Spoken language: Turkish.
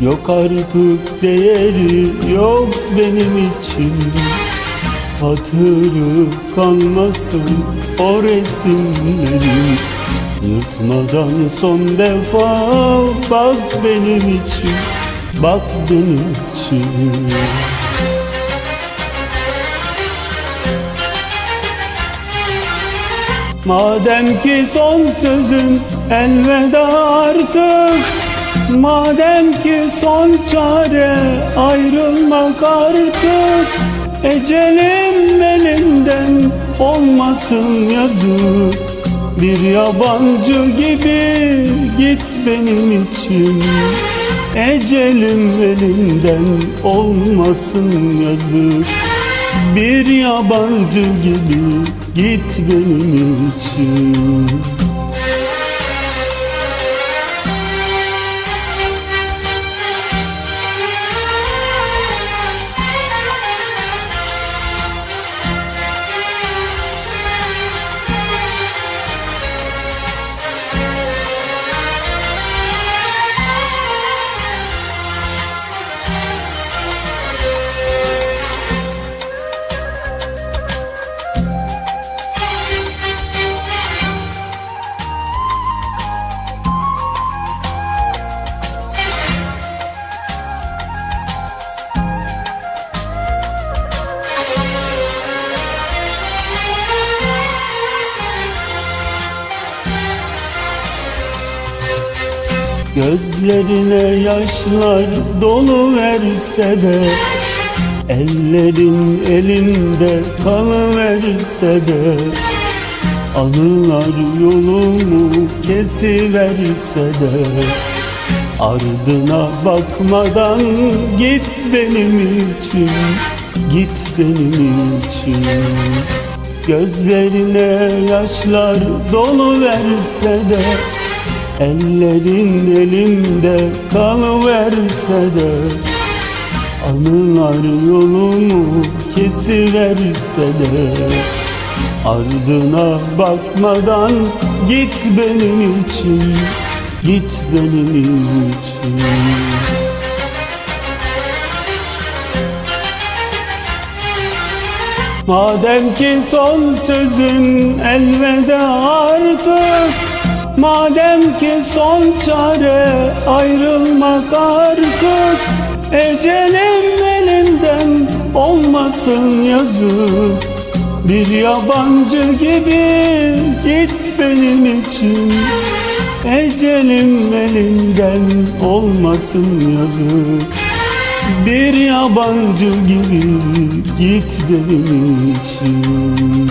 Yok artık değeri yok benim için. Hatırı kalmasın o resimlerin Yırtmadan son defa bak benim için Bak benim için. Madem ki son sözün elveda artık Madem ki son çare ayrılmak artık Ecelim elinden olmasın yazık. Bir yabancı gibi git benim için. Ecelim elinden olmasın yazık. Bir yabancı gibi git benim için Gözlerine yaşlar dolu verse de Ellerin elinde kalıverse de Anılar yolumu kesiverse de Ardına bakmadan git benim için Git benim için. Gözlerine yaşlar dolu verse de Ellerin elimde kalıverse de Anılar yolumu kesiverse de Ardına bakmadan git benim için Git benim için. Madem ki son sözün elveda artık Madem ki son çare ayrılmak artık Ecelim elimden olmasın yazık. Bir yabancı gibi git benim için Ecelim elinden olmasın yazık. Bir yabancı gibi git benim için